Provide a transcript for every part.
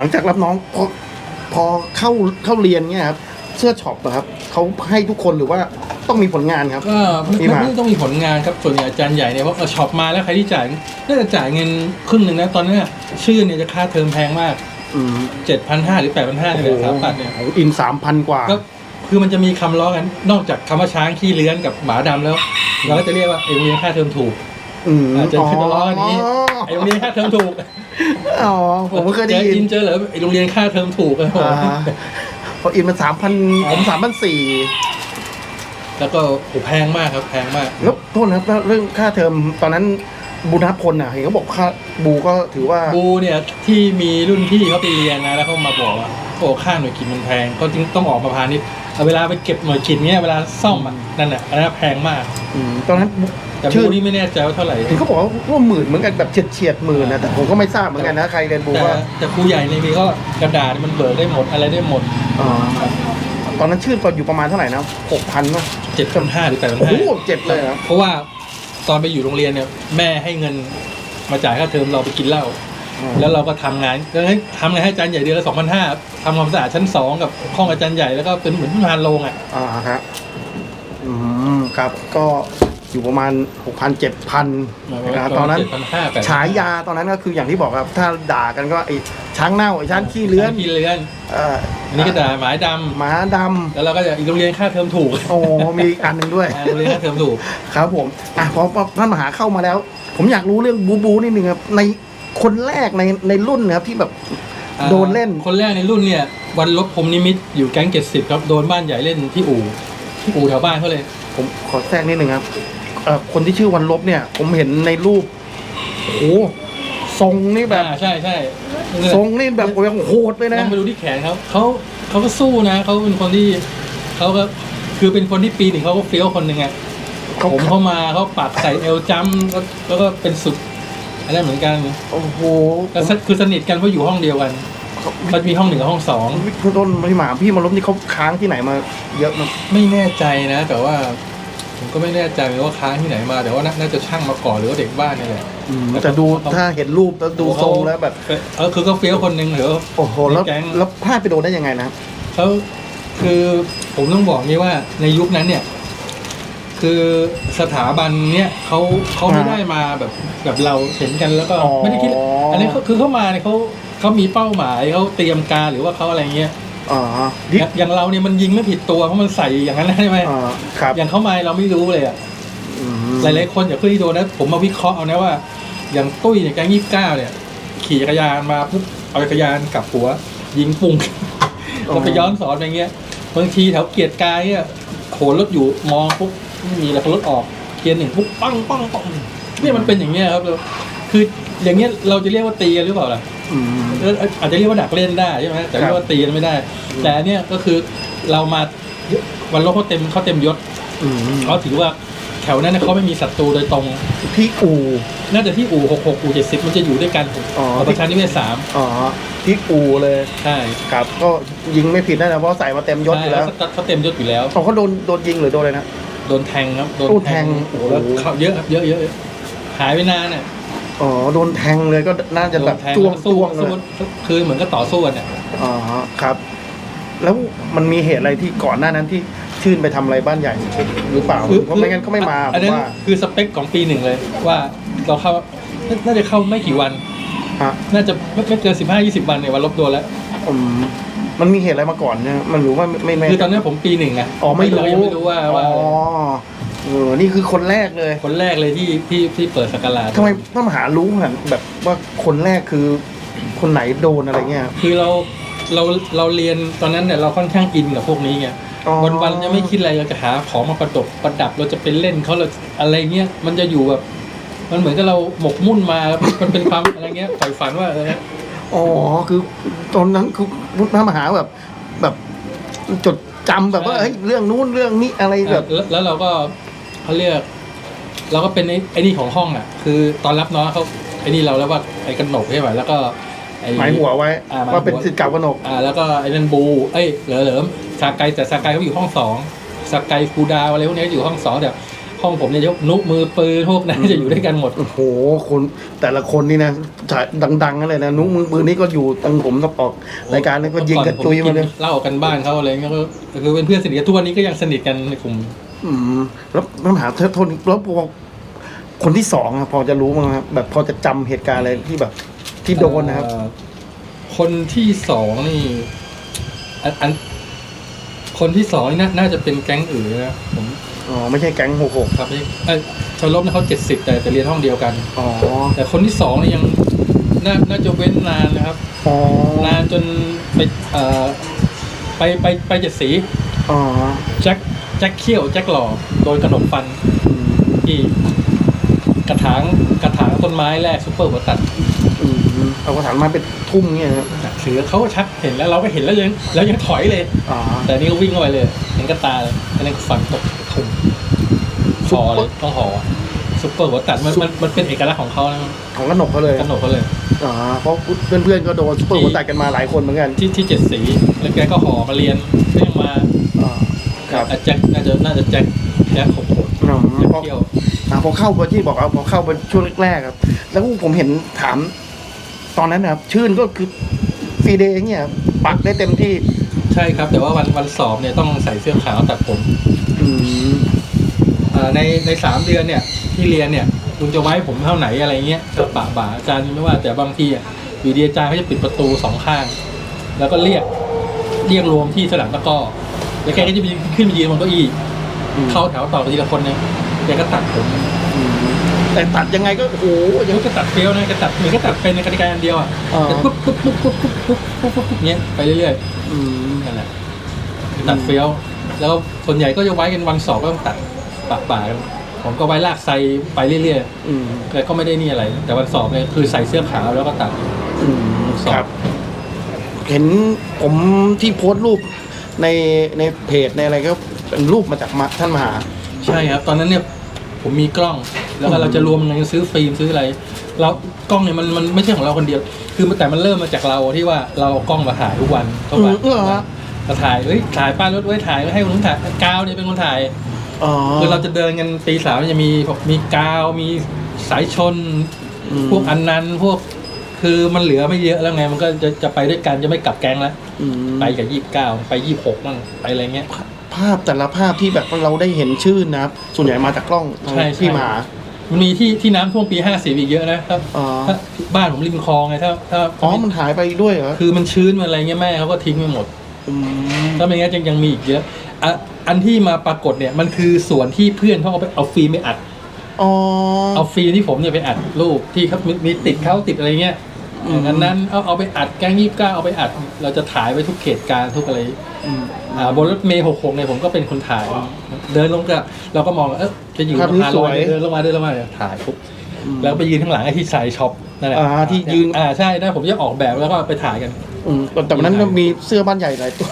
หลังจากรับน้องพอพอเข้าเข้าเรียนเนี่ยครับเสื้อช็อปอะครับเขาให้ทุกคนหรือว่าต้องมีผลงานครับ ก็ไม่มีไม่มาไม่ต้องมีผลงานครับส่วนใหญ่อาจารย์ใหญ่เนี่ยเพราะเอาช็อปมาแล้วใครที่จ่ายน่าจะจ่ายเงินครึ่งหนึ่งนะตอนนั้นน่ะชื่อเนี่ยจะค่าเทอมแพงมากอืมเจ็ดพันห้าหรือแปดพันห้าโอ้เนี่ยโหแหละสามปัดเนี่ยอินสามพันกว่า ก็คือมันจะมีคำล้อกัน นอกจากคำว่าช้างขี้เลื้อนกับหมาดำแล้ว เราก็จะเรียกว่าไอ้โรงเรียนค่าเทอมถูก อืมอาจจะขึ้นมาล้ออันนี้ไอ้โรงเรียนค่าเทอมถูกอ๋อผมก็เคยได้เจอยิอินนเจอเหรอไอ้โรงเรียนค่าเทอมถูกอะอ่าพออินมันสามพันผมสามพันสี่แล้วก็โหแพงมากครับแพงมากแล้วโทษนะครับแล้วเรื่องค่าเทอมตอนนั้น บุญนพลน่ะเห็นเขาบอกค่าบูก็ถือว่าบูเนี่ยที่มีรุ่นพี่เขาไปเรียนนะแล้วเขามาบอกว่าโอ้ค่าหน่วยกินมันแพงเขาจึงต้องออกมาพาณิชย์เอาเวลาไปเก็บหน่วยกินเนี่ยเวลาซ่อมอะนั่นแหละอันนั้นแพงมากอืมตอนนั้นแต่ชื่บูอนี่ไม่แน่ใจว่าเท่าไหร่เห็นเขาบอกว่าร่วมหมื่นเหมือนกันแบบเฉียดเฉียดๆหมื่นนะแต่ผมก็ไม่ทราบเหมือนกันนะใครเรียนบูแต่ว่าแต่ครูใหญ่เนี่ยมีก็กระดาษมันเบิกได้หมดอะไรได้หมดอ่าตอนนั้นชื่อก็อยู่ประมาณเท่าไหร่นะหกพันป่ะเจ็ดพันห้าหรือแปดพันโอ้ห้าโหเจ็บเลยนะเพราะว่า ตอนไปอยู่โรงเรียนเนี่ยแม่ให้เงินมาจ่ายค่าเทอมเราไปกินเหล้าแล้วเราก็ทำงานก็ให้ทำงานให้อาจารย์ใหญ่เดือนละสองพันห้าทำความสะอาดชั้นสองกับห้องอาจารย์ใหญ่แล้วก็เป็นเหมือนงานโรงอะอ่าครับอืมครับก็ อยู่ประมาณหกพันเจ็ดพันตอนนั้นเจ็ดพันห้าแปดฉายาตอนนั้นก็คืออย่างที่บอกครับ ถ้าด่ากันก็ไอ้ช้างเน่าไอ้ช้างขี้เลื้อนขี้เลื้อนเอ่ออันนี้ก็ด่าหมายดำหมาดแล้วเราก็จะอีกโรงเรียนค่าเทอมถูกำโอ้มีอีกอันหนึ่งด้วย อ่าโรงเรียนค่าเทอมถูก ครับผมอะพอพอท่านมหาเข้ามาแล้ว ผมอยากรู้เรื่องบูบูนิดนึงครับในคนแรกในในรุ่นนะครับที่แบบ อ่าโดนเล่น คนแรกในรุ่นเนี่ยวันลบพรหมนิมิตอยู่แก๊งเจ็ดสิบครับโดนบ้านใหญ่เล่นที่อู่ที่อู่แถวบ้านเขาเลยผมขอแทรกนิดนึงครับ เอ่อคนที่ชื่อวันลบเนี่ย ผมเห็นในรูปโอ้โหทรงนี่แบบ อ่าใช่ใช่ทรงนี่แบบโอ้ยโหดเลยลนะองไปดูที่แขนเขาเขาเขาก็สู้นะเขาเป็นคนที่เขาก็คือเป็นคนที่ปีหนึ่งเขาก็เฟี้ยวคนหนึ่งอะเขาผมเข้ามาเขาปัดใส่เอลจัมป์แล้วแล้วก็เป็นสุดอะไรเหมือนกันโอ้โหแล้วสคือสนิทกันเพราะอยู่ห้องเดียวกันมันมีห้องหนึ่งกับห้องสองพี่ต้นพี่หมาพี่มาลบนี่เขาค้างที่ไหนมา เยอะมั้ยไม่แน่ใจนะ แต่ว่า ผมก็ไม่แน่ใจว่าค้างที่ไหนมา แต่ว่าน่าน่าจะช่างมาก่อนหรือว่าเด็กบ้านนี่แหละแต่ดูถ้าเห็นรูปแล้วดูทรงแล้วแบบเออคือก็เฟี้ยวคนหนึ่งเหรอโอ้โหแล้วในแก๊งแล้วพลาดไปโดนได้ยังไงนะครับเขาคือผมต้องบอกนี่ว่าในยุคนั้นเนี่ย คือสถาบันเนี่ยเขาเขาไม่อ่าได้มาแบบแบบเราเห็นกันแล้วก็อ๋อไม่ได้คิด อันนี้เขาคือเขามาเนี่ยเขาเขามีเป้าหมายเขาเตรียมการหรือว่าเขาอะไรเงี้ย อ๋ออดิย่างอย่างเราเนี่ยมันยิงไม่ผิดตัวเพราะมันใส่อย่างนั้นใช่ไหมอ่าครับอย่างเขามาเราไม่รู้เลยอะอืมหลายๆคนอย่าเพิ่งที่โดนนะผมมาวิเคราะห์เอานะว่า อย่างตุ้ยเนี่ยแก๊งยี่สิบเก้าเนี่ย ขี่จักรยานมาปุ๊บเอาจักรยานกลับหัว ยิงปุ้งเราไปย้อนสอนอย่างเงี้ยบางทีแถวเกียรติกายเนี่ยโหนรถอยู่มองปุ๊บไม่มีแล้วพอรถออกเกียร์หนึ่งปุ๊บปังปังปังเนี่ยมันเป็นอย่างเงี้ยครับเราคือ อย่างเงี้ยเราจะเรียกว่าตีกันหรือเปล่าล่ะอืมเอออาจจะเรียกว่าดักเล่นได้ใช่ไหมแต่เรียกว่าตีกันไม่ได้ แต่อันเนี้ยก็คือเรามาวันลบเขาเต็มเขาเต็มยศอืมเขาถือว่าแถวนั้นเนยเขาไม่มีศัตรูโดยตรงที่อู่น่าจะที่อู่หกหกอู่เจ็ดสิบมันจะอยู่ด้วยกันอ๋อประชานิเวศสามอ๋อที่อู่เลยใช่ครับ ก็ยิงไม่ผิดนะเพราะใส่มาเต็มยศอยู่แล้วใช่เขาเต็มยศอยู่แล้วเขาเขาโดนโดนยิงหรือโดนอะไรนะโดนแทงครับโดนโอ้แทงโอ้โหแล้วเข้าเยอะครับเยอะเยอะหายไปนานอะ อ๋อโดนแทงเลยก็น่าจะโดแบบนแทงจ้วงแล้วสู้จ้วงเลสู้ยคือเหมือนก็ต่อสู้กันอะอ๋อครับ แล้วมันมีเหตุอะไรที่ก่อนหน้านั้นที่ชื่นไปทำอะไรบ้านใหญ่หรือเปล่าเพราะไม่งั้นก็ไม่มาผอันมนั้นว่าคือสเปคของปีหนึ่งเลย ว่าเราเข้าน่าจะเข้าไม่กี่วัน ฮะน่าจะไม่ไม่เกินสิบห้ายี่สิบวันเนี่ยวันลบตัวแล้ว อืมมันมีเหตุอะไรมาก่อนเนี่ยมันรู้ว่าไม่ไม่คือตอนนั้นผมปีหนึ่งอะอ๋อไม่รู้เรายังไม่รู้ว่าว่าอ๋อ เออนี่คือคนแรกเลยคนแรกเลยที่ที่ที่เปิดสกราชทำไมต้องมาหารู้หันแบบว่าคนแรกคือ คนไหนโดนอะไรเงี้ย คือเราเราเราเรียนตอนนั้นเนี่ยเราค่อนข้างอินกับพวกนี้ไงอ๋อวันวันๆจะไม่คิดอะไรเราจะหาของมาประดบประดับเราจะเป็นเล่นเขาเราอะไรเงี้ยมันจะอยู่แบบ มันเหมือนกับเราหมกมุ่นมามันเป็นความอะไรเงี้ยใฝ่ฝันว่าเอออ๋อคือตอนนั้นคือพุทธมหาแบบแบบจดจำแบบว่าเฮ้ยเรื่องนู้นเรื่องนี้อะไรแบบแล้วแล้วเราก็ เขาเรียก เราก็เป็นไอ้ไอ้นี่ของห้องอะ คือตอนรับน้องเขาไอ้นี่เราแล้วว่าไอ้กระหนกใช่ไหมแล้วก็ไอ้ หมายหัวไว้ อ่าหมายหัว ว่าเป็นสิทธิ์เก่ากนก อ่าแล้วก็ไอ้นันบู เอ้ยเหลิมเหลิมสากไกแต่สากไกเขาอยู่ห้องสองสากไกครูดาวอะไรพวกนี้อยู่ห้องสองเดี๋ยวห้องผมเนี่ยยกนุมือปืนพวกนั้นจะอยู่ด้วยกันหมด โอ้โหคนแต่ละคนนี่นะฉายดังๆกันเลยนะนุ้งมือปืนนี่ก็อยู่ตั้งผมกับออกรายการนี้ก็ยิงกันตุยมาเลยเล่ากันบ้านเขาอะไรเงี้ยก็คือเป็นเพื่อนสนิทกันทุกวันนี้ก็ยังสนิทกันในกลุ่ม อืมแล้วปัญหาโทษแล้วพอคนที่สองอะพอจะรู้มั้งครับแบบพอจะจำเหตุการณ์อะไรที่แบบ ที่โดนนะครับ เอ่อคนที่สองนี่อันอันคนที่สองนี่น่าน่าจะเป็นแก๊งอื่นนะผมอ๋อ ไม่ใช่แก๊งหกหกครับไม่เอ้ยชาวลบเนี่ยเขาเจ็ดสิบแต่แต่เรียนห้องเดียวกัน อ๋อ แต่คนที่สองนี่ยังน่าน่าจะเว้นนานนะครับ อ๋อ นานจนไปเอ่อไปไปไปเจ็ดสีอ๋อ แจ็ค แจ็คเขี้ยวแจ็คหล่อโดนกระหนกฟันอืมที่กระถางกระถางต้นไม้แรกซุปเปอร์หัวตัดอืมเอากระถางมาเป็นทุ่มเงี้ยครับถือเขาก็ชักเห็นแล้วเราก็เห็นแล้วยังแล้วยังถอยเลยอ๋อแต่นี่ก็วิ่งเข้าไปเลยเห็นกระตาเลยอันนั้นฝันตกทุ่มคอเลยต้องหอซุปเปอร์หัวตัดมันมันมันเป็นเอกลักษณ์ของเขานะของกระหนกเขาเลยกระหนกเขาเลยอ๋อเพราะเพื่อนๆก็โดนซุปเปอร์หัวแตกกันมาหลายคนเหมือนกันที่ที่เจ็ดสีแล้วแกก็หอมาเรียนก็ยังมาอ๋อ ครับอะแจ็คน่าจะน่าจะแจ็คแจ็คหกหกอ๋อ แจ็คพอเที่ยวอ่าพอเข้าพอที่บอกว่าพอเข้าเป็นช่วงแรกๆครับ แล้วผมเห็นถามตอนนั้นนะครับ ชื่นก็คือฟรีเดย์เนี่ยครับปักได้เต็มที่ ใช่ครับ แต่ว่าวันวันสอบเนี่ยต้องใส่เสื้อขาวตัดผมอืมอ่าในในสามเดือนเนี่ยที่เรียนเนี่ยคุณจะไว้ผมเท่าไหนอะไรเงี้ยก็ปะบ่าอาจารย์ไม่ว่าแต่บางทีอะอยู่ดีอาจารย์เขาจะปิดประตูสองข้าง แล้วก็เรียกเรียกรวมที่สนามตะกร้อ แล้วแกก็จะไปขึ้นไปยืนบนเก้าอี้อืม เข้าแถวต่อไปทีละคนเนี่ยแกก็ตัดผมอืมแต่ตัดยังไงก็โอ้โหยัยัง งก็ตัดเฟี้ยวนะแกตัดเหมือนก็ตัดเป็นในกติกาอันเดียวอะอ๋อ แต่ปุ๊บปุ๊บปุ๊บปุ๊บปุ๊บปุ๊บปุ๊บปุ๊บปุ๊บเงี้ยไปเรื่อยอืม ๆนั่นแหละตัดเฟี้ยวแล้วส่วนใหญ่ก็จะไว้กันวันสอบก็ต้องตัดปะบ่ากันผมก็ไว้ลากไซไปเรื่อยๆอืมแต่ก็ไม่ได้นี่อะไร แต่วันสอบเนี่ยคือใส่เสื้อขาวแล้วก็ตัด อืมสอบ ครับ เห็นผมที่โพสต์รูป ในในเพจในอะไรก็เป็นรูปมาจากมาท่านมหา ใช่ครับ ตอนนั้นเนี่ยผมมีกล้อง แล้วก็เราจะรวมเงินซื้อฟิล์มซื้ออะไรเรากล้องเนี่ยมันมันไม่ใช่ของเราคนเดียว คือแต่มันเริ่มมาจากเราที่ว่าเราเอากล้องมาถ่ายทุกวันทุกวันอืมเหรอฮะ มาถ่ายเฮ้ยถ่ายป้ายรถไว้ถ่ายให้คนนู้นถ่ายกาวเนี่ยเป็นคนถ่าย อ๋อ คือเราจะเดินกันตีสามจะมีมีกาวมีสายชน อืม พวกอันนั้นพวก คือมันเหลือไม่เยอะแล้วไงมันก็จะจะไปด้วยกันจะไม่กลับแก๊งแล้วอืมไปกับยี่สิบเก้าไปยี่สิบหกมั่งไปอะไรเงี้ย ภาพแต่ละภาพที่แบบเราได้เห็นชื่อนะครับ ส่วนใหญ่มาจากกล้องทางใช่ใช่ พี่หมามันมีที่ที่น้ำท่วมปีห้าสิบอีกเยอะนะครับอ๋อถ้าบ้านผมริมคลองไงถ้าถ้าอ๋อมันหายไปด้วยเหรอคือมันชื้นมันอะไรเงี้ยแม่เขาก็ทิ้งไปหมดมถ้าไม่งั้นยังยังมีอีกเยอะอะอันที่มาปรากฏเนี่ยมันคือส่วนที่เพื่อนเขาเอาไปเอาฟิล์มไปอัด อ๋อเอาฟิล์มที่ผมเนี่ยไปอัดรูปที่เขามีมีติดเขาติดอะไรเงี้ย อืมอันนั้นเอาเอาไปอัดแกงยี่สิบเก้าเอาไปอัด เราจะถ่ายไปทุกเขตการณ์ทุกอะไรอืมอ่าบนรถเมย์หกหกเนี่ยผมก็เป็นคนถ่าย เดินลงก็เราก็มองเออจะอยู่ภาพนี้สะพานสลวอยยเดินลงมาเดินลงมาถ่ายปุ๊บอืมแล้วไปยืนข้างหลังไอ้ที่ใส่ช็อปนั่นแหละอ่าที่ยืนอ่าใช่นะผมจะออกแบบแล้วก็ไปถ่ายกันอืมแต่วันนั้นก็มีเสื้อบ้านใหญ่หลายตัว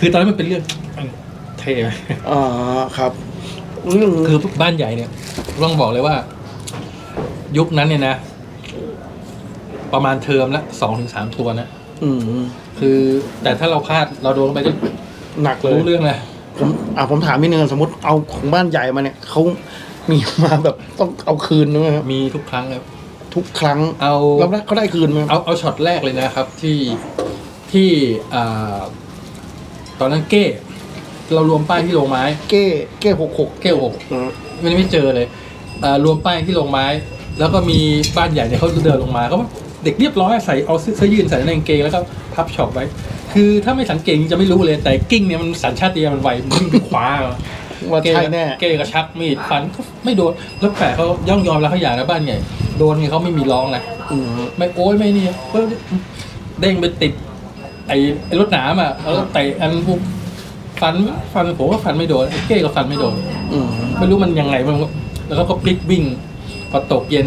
คือตอนนั้นมันเป็นเรื่องเท่ไหมอ่าครับเรื่องคือบ้านใหญ่เนี่ยต้องบอกเลยว่า ยุคนั้นเนี่ยนะ ประมาณเทอมละสองถึงสามทัวร์นะอืมคือแต่ถ้าเราพลาดเราโดนไปก็หนักเลยรู้เรื่องเลยผมอ่าผมถามนิดนึงสมมติเอาของบ้านใหญ่มาเนี่ยเขามีมาแบบต้องเอาคืนไหมครับมีทุกครั้งเลยทุกครั้งเอาแล้วได้เขาได้คืนไหมครับเอาเอาช็อตแรกเลยนะครับ ที่ที่อ่าตอนนั้นเก้ เรารวมป้ายที่โรงไม้ เก้เก้หกหกเก้หกไม่ได้ไม่เจอเลยอ่ารวมป้ายที่โรงไม้ แล้วก็มีบ้านใหญ่เนี่ยเขาเดินลงมาเขาบอก เด็กเรียบร้อยใส่เอาเสื้อยืนใส่ในกางเกงแล้วก็พับช็อปไว้ คือถ้าไม่สังเกตจะไม่รู้เลยแต่กิ้งเนี่ยมันสัญชาตญาณมันไวมันวิ่งไปคว้าว่าใช่แน่เก้ก็ชักมีดฟันก็ไม่โดนแล้วแปะเขาย่องยอมแล้วเขาอยากนะบ้านใหญ่โดนไงเขาไม่มีร้องนะอืมไม่โอ้ยไม่นี่เพิ่งเด้งไปติดไอ้ไอ้รถหนามอะแล้วก็เตะอันปุ๊บฟันฟันผมก็ฟันไม่โดนไอ้เก้ก็ฟันไม่โดนอืมไม่รู้มันยังไงมันก็แล้วก็ก็พลิกวิ่งพอตกเย็น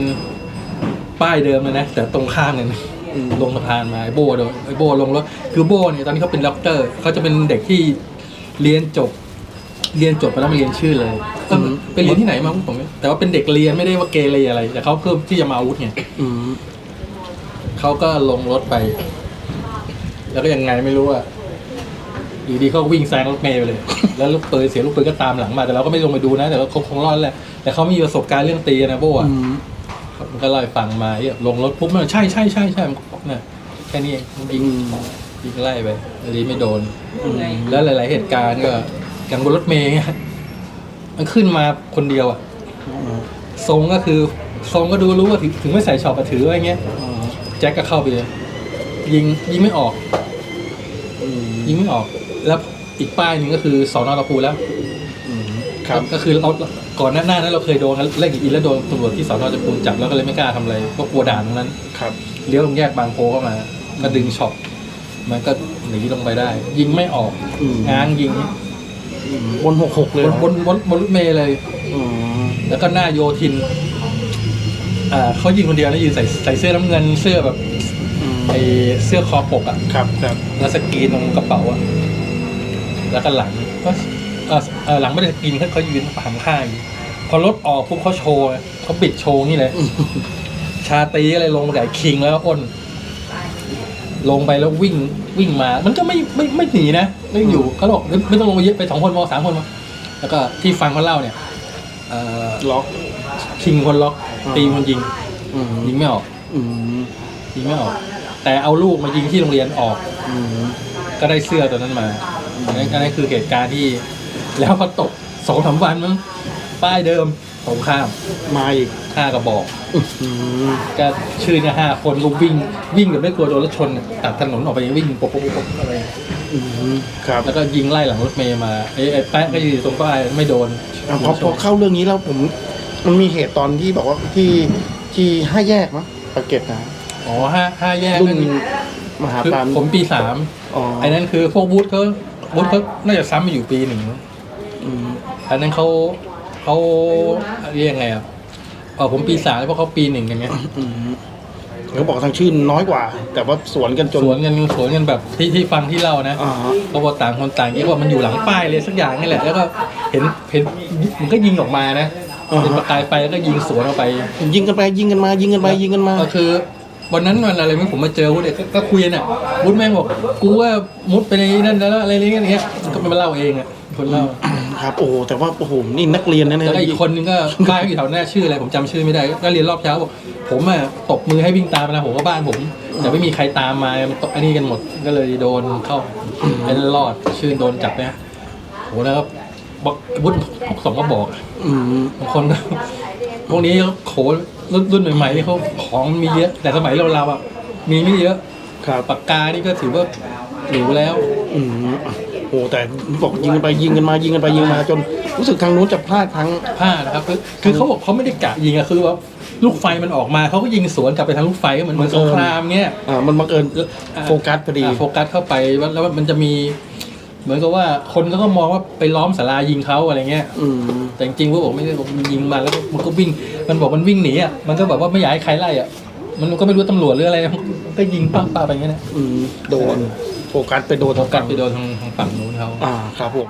ป้ายเดิมเลยนะ แต่ตรงข้ามเลยนะอืมลงสะพานมาไอ้โบโดนไอ้โบลงรถคือโบเนี่ยตอนนี้เขาเป็นด็อกเตอร์เขาจะเป็นเด็กที่เรียนจบ เรียนจบไปแล้วมาเรียนชื่อเลยเออไปเรียนที่ไหนมาผมไม่แต่ว่าเป็นเด็กเรียนไม่ได้ว่าเกเรอะไร แต่เขาเพิ่มที่จะมาอาวุธไงอืมเขาก็ลงรถไป แล้วก็ยังไงไม่รู้อะอยู่ดีเขาก็วิ่งแซงรถเมย์ไปเลย แล้วลูกปืนเสียงลูกปืนก็ตามหลังมา แต่เราก็ไม่ลงไปดูนะ แต่เราคงคงรอดแหละ แต่เขาไม่มีประสบการณ์เรื่องตีนะโบ้อะอื มมันก็เล่าให้ฟังมาเอ้ยลงรถปุ๊บมันใช่ใช่ใช่ใช่มันก็บอกเนี่ยแค่นี้เองยิงยิงไล่ไปอันนี้ไม่โดนแล้วหลาย ๆ เหตุการณ์ก็อย่างบนรถเมย์เงี้ยมันขึ้นมาคนเดียวอะทรงก็คือทรงก็ดูรู้ว่าถึงถึงไม่ใส่ช็อปอะถือไว้เงี้ยแจ็คก็เข้าไปเลย ยิงยิงไม่ออก ยิงไม่ออก แล้วอีกป้ายหนึ่งก็คือสอนอตะปูแล้ว ครับก็คือเรา ก่อนหน้าหน้านั้นเราเคยโดนเล่นกับอีแล้วโดนตำรวจที่สอนอตะปูจับแล้วก็เลยไม่กล้าทำอะไรก็กลัวด่านตรงนั้นครับ เลี้ยวลงแยกบางโพเข้ามา ก็ดึงช็อปมันก็หนีลงไปได้ ยิงไม่ออกอืม ง้างยิงบนหกหกเลยบนบนบนบนรถเมล์เลย อืมแล้วก็หน้าโยทินอ่าเขายิงคนเดียวแล้วยืนใส่ใส่เสื้อน้ำเงินเสื้อแบบอืมไอเสื้อคอปกอะ ครับครับแล้วสกรีนตรงกระเป๋าอะแล้วก็หลังก็ เออเออหลังไม่ได้สกรีนเขาเขายืนหันข้างอยู่พอรถออกปุ๊บเขาโชว์ไงเขาปิดโชว์นี่เลย ชาตรีก็เลยลงมากับไอ้คิงแล้วก็อ้น ลงไปแล้ววิ่งวิ่งมา มันก็ไม่ไม่ไม่หนีนะไม่อยู่เขาบอกไม่ไม่ต้องลงไปเยอะไปสองคนพอสามคนมาแล้วก็ที่ฟังเขาเล่าเนี่ยเอ่อล็อกคิงคนล็อกอ่าตีคนยิงอืมยิงไม่ออกอืมยิงไม่ออก แต่เอาลูกมายิงที่โรงเรียนออกอืมก็ได้เสื้อตัวนั้นมาอันนั้นอันนั้นคือเหตุการณ์ที่ แล้วพอตกสองสามวันมั้งป้ายเดิมสงข้ามมาอีกห้ากระบอกอืมก็ชื่อเนี่ยห้าคนก็วิ่งวิ่งแบบไม่กลัวโดนรถชนน่ะตัดถนนออกไปวิ่งปกปกปกอะไรอืมครับแล้วก็ยิงไล่หลังรถเมย์มาไอ้ไอ้แป๊ะก็ยืนอยู่ตรงป้ายไม่โดนอะพอพอเข้าเรื่องนี้แล้วผมมันมีเหตุตอนที่บอกว่าที่ที่ห้าแยกมั้งปากเกร็ดนะอ๋อห้าห้าแยกรุ่นนั่นมหาคือปรามผมปีสามอ๋อไอ้นั่นคือพวกบูธเขาบูธเขาน่าจะซ้ำมาอยู่ปีหนึ่ง อืมอันนั้นเขาเขาเรียกยังไงอะเออผมปีสามเพราะเขาปีหนึ่งกันไงอืมเขาบอกทางชื่นน้อยกว่า แต่ว่าสวนกันจนสวนกันสวนกันแบบที่ที่ฟังที่เล่านะ อ่าเขาบอกต่างคนต่างยิงว่ามันอยู่หลังป้ายเลยสักอย่างนี่แหละ แล้วก็เห็นเห็นมันก็ยิงออกมานะเป็นประกายไฟแล้วก็ยิงสวนออกไป ยิงกันไปยิงกันมายิงกันไปยิงกันมา ก็คือ วันนั้นวันอะไรไม่ผมมาเจอวุฒิเนี่ยก็ก็คุยกันอะวุฒิแม่งบอกกูว่ามุดไปในนั่นแล้วอะไรอย่างเงี้ยก็ไปมาเล่าเองอะคนเล่า ครับโอ้โหแต่ว่าโอ้โหนี่นักเรียนนะเนี่ยแล้วก็อีกคนนึงก็ บ้านเขาอยู่แถวหน้าชื่ออะไรผมจำชื่อไม่ได้ก็เรียนรอบเช้าบอกผมอะตบมือให้วิ่งตามไปนะผมก็บ้านผมแต่ไม่มีใครตามมามันตกอันนี้กันหมดก็เลยโดนเข้าเป็นรอดชื่อโดนจับนะโหแล้วก็บอกวุฒิพวกสองก็บอกอืมบางคนก็ พวกนี้โขรุ่นรุ่นใหม่ๆนี่เขาของมีเยอะ แต่สมัยเราเราๆอะมีไม่เยอะครับปากกานี่ก็ถือว่าหรูแล้ว อืม โอ้แต่บอกยิงกันไปยิงกันมายิงกันไปยิงมาจนรู้สึกทางนู้นจะพลาดครั้งผ้านะครับคือคือเขาบอกเขาไม่ได้กะยิงอะคือว่าลูกไฟมันออกมาเขาก็ยิงสวนกลับไปทางลูกไฟก็เหมือนเหมือนเอสองครามเงี้ยอ่ามันบังเอิญอ่าโฟกัสพอดีอ่าโฟกัสเข้าไปว่าแล้วมันจะมีเหมือนกับว่าคนเขาก็มองว่าไปล้อมสารายิงเขาอะไรเงี้ยอืมแต่จริงๆพวกบอกไม่ได้บอกมันยิงมาแล้วมันก็วิ่ง มันบอกมันวิ่งหนีอะมันก็แบบว่าไม่อยากให้ใครไล่อะ มันก็ไม่รู้ตำรวจหรืออะไรมันก็ยิงปั้งปาไปอย่างเงี้ยนะอืมโดนโฟกัสไปโดนโฟกัสไปโดนทางทางฝั่งนู้นเขาอ่าครับผม